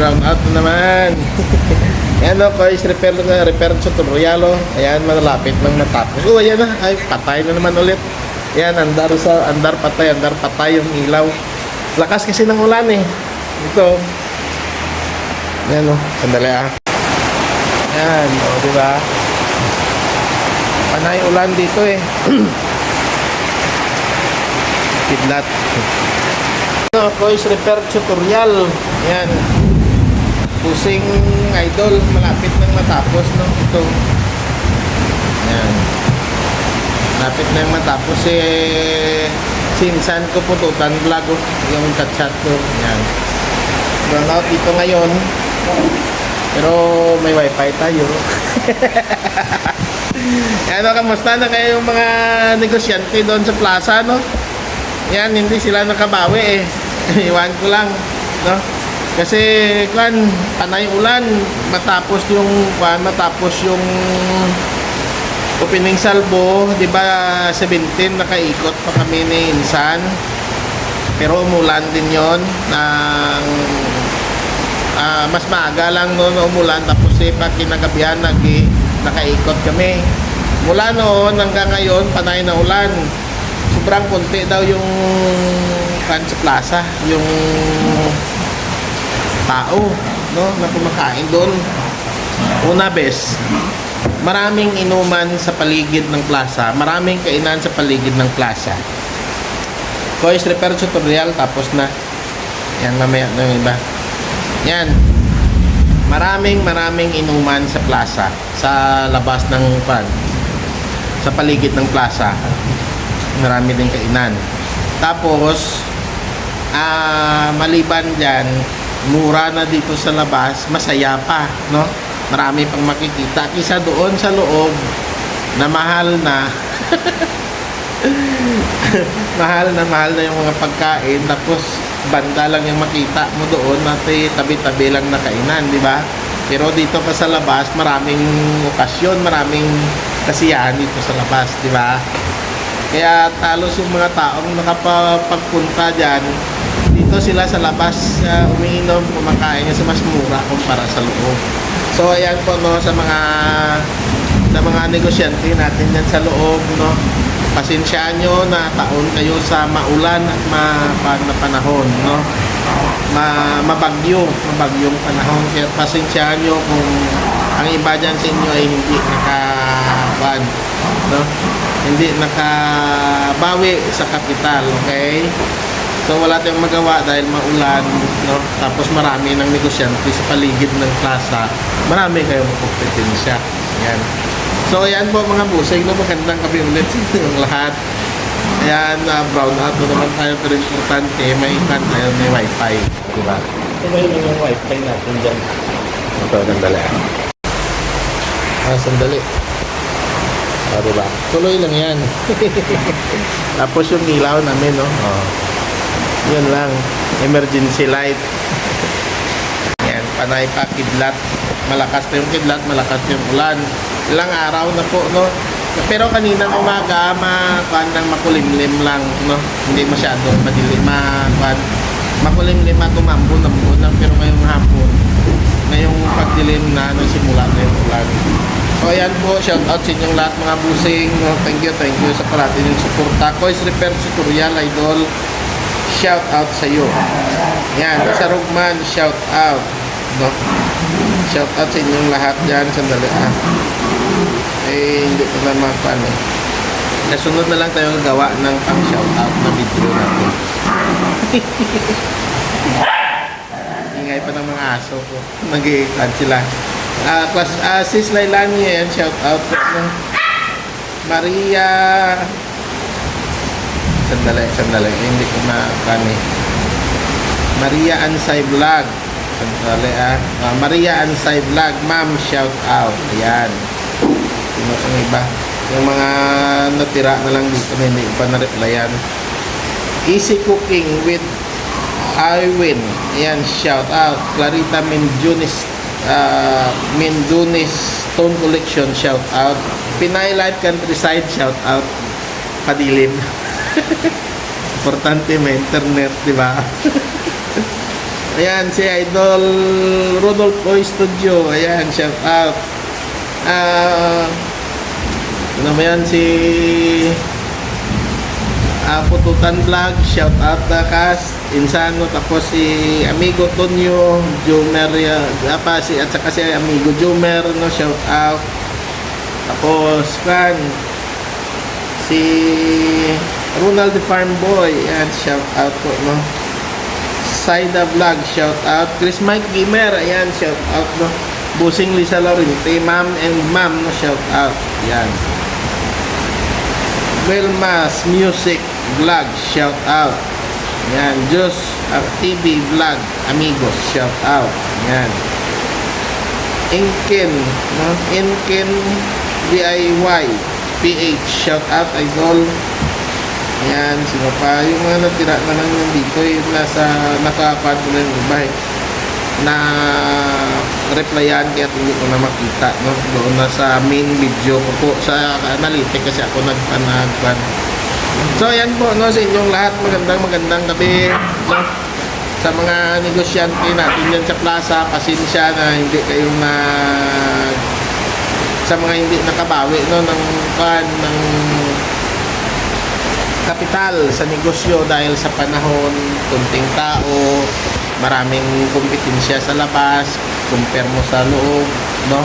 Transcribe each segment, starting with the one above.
Brown out na naman. Ayan o, guys, repair na, repair tutorial o. Ayan, malapit nang matapos. Oh, ayan na. Ay, patay na naman ulit. Ayan, andar sa, andar patay, andar patay yung ilaw. Lakas kasi ng ulan eh. Ito. Ayan o, sandali ah. Ayan, o, di ba? Panay ulan dito eh. Kidlat. Ano, voice repair tutorial. Yan. Pusing idol, malapit nang matapos no ito. Yan. Malapit na yung matapos eh sinsan ko po to tan vlog oh, yung chat ko. Yan. Brown out dito ngayon. Pero may wifi tayo. ano, kamusta na kayo yung mga negosyante doon sa plaza, no? Yan, hindi sila nakabawi eh. Iwan ko lang, no? Kasi, kan, panay ulan, matapos yung, kan, matapos yung opening salvo, di ba, 17, nakaikot pa kami ni Insan. Pero umulan din yon ng ah, mas maaga lang noon umulan tapos eh pag kinagabihan nag nakaikot kami. Mula noon hanggang ngayon panay na ulan. Sobrang konti daw yung sa plaza, yung tao, no, na kumakain doon. Una bes, maraming inuman sa paligid ng plaza, maraming kainan sa paligid ng plaza. Voice repair tutorial tapos na. Yan mamaya na yung iba. Yan. Maraming maraming inuman sa plaza sa labas ng pan sa paligid ng plaza. Marami din kainan. Tapos ah maliban diyan, mura na dito sa labas, masaya pa, no? Marami pang makikita kisa doon sa loob na mahal na mahal na mahal na yung mga pagkain tapos banda lang yung makita mo doon at eh, tabi-tabi lang na kainan, di ba? Pero dito pa sa labas, maraming okasyon, maraming kasiyahan dito sa labas, di ba? Kaya talos yung mga taong nakapagpunta dyan, dito sila sa labas uh, umiinom, kumakain kasi mas mura kumpara sa loob. So ayan po no sa mga sa mga negosyante natin dyan sa loob no. Pasensyaan nyo na taon kayo sa maulan at mapag na panahon no. Ma mabagyo, mabagyong panahon. Kaya pasensyaan nyo kung ang iba dyan sa inyo ay hindi nakaban no. Hindi nakabawi sa kapital, okay? So wala tayong magawa dahil maulan, no? Tapos marami ng negosyante sa paligid ng plaza. Marami kayong kompetensya. Yan. So ayan po mga busing, no? Magandang gabi ulit sa lahat. Ayan, uh, brown out na naman tayo pero importante, may ikan tayo, may wifi. Diba? Ba yun yung wifi natin dyan? Ito, sandali. Ah, sandali. Ah, diba? Tuloy lang yan. Tapos yung ilaw namin, no? Oh. Yan lang. Emergency light. Yan. Panay pa, kidlat. Malakas na yung kidlat, malakas yung ulan. Ilang araw na po, no? Pero kanina umaga, makuan ng makulimlim lang, no? Hindi masyadong madilim, makuan. Makulimlim at umambon-ambon lang. Pero ngayong hapon, ngayong pagdilim na, no, simula na yung ulan. So ayan po, shout out sa inyong lahat mga busing. Thank you, thank you sa parati ng suporta. Kois Repair Tutorial Idol shout out sa iyo. Yan, sa Rugman, shout out. No? Shout out sa inyong lahat dyan. Sandali ah. Eh, hindi ko na mapan eh. Nasunod na lang tayo gawa ng pang shout out na video natin. Ingay pa ng mga aso ko. Nag-iitan sila. Ah, class, ah, sis Lailani yan, shout out po. No? Maria Sandali, sandali. Hindi ko na kani. Maria Ansay Vlog. Sandali ah. Ah, Maria Ansay Vlog. Ma'am, shout out. Ayan. Sino pang iba? Yung mga natira na lang dito na hindi pa na-replyan. Easy Cooking with Iwin. Ayan, shout out. Clarita Mendunis uh, Mendunis Stone Collection, shout out. Pinay Life Countryside, shout out. Padilim. Importante may internet, di ba? Ayan, si Idol Rodolfo Boy Studio. Ayan, shout out. Ah, ano yan, si ah, Pututan Vlog, shout out na cast, Insano, tapos si Amigo Tonyo, Jomer, uh, pa, si, at saka si Amigo Jomer, no, shout out. Tapos, kan, si Ronald the Farm Boy, yan, shout out po, no. Saida Vlog, shout out. Chris Mike Gamer, ayan, shout out, no. Busing Lisa Lorente, ma'am and ma'am, no, shout out. Yan. Wilmas Music Vlog, shout out. Yan, Diyos TV Vlog, amigos, shout out. Yan. Inkin, no? Inkin DIY PH, shout out, idol. Yan, sino pa? Yung mga natira na lang yung dito, yung nasa nakakad ko na yung iba eh. Na replyan kaya hindi ko na makita no doon na sa main video ko po sa analytic kasi ako nagpanagpan so ayan po no sa inyong lahat magandang magandang gabi no sa mga negosyante natin dyan sa plaza pasensya na hindi kayo na sa mga hindi nakabawi no ng kan ng kapital sa negosyo dahil sa panahon, kunting tao, maraming kompetensya sa labas, compare mo sa loob, no?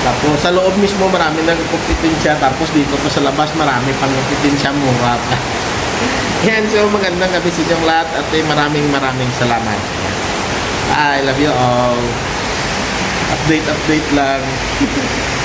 Tapos sa loob mismo marami nang kompetensya, tapos dito pa sa labas marami pang kompetensya mura pa. Yan, so magandang gabi sa inyong lahat at eh, maraming maraming salamat. I love you all. Update, update lang.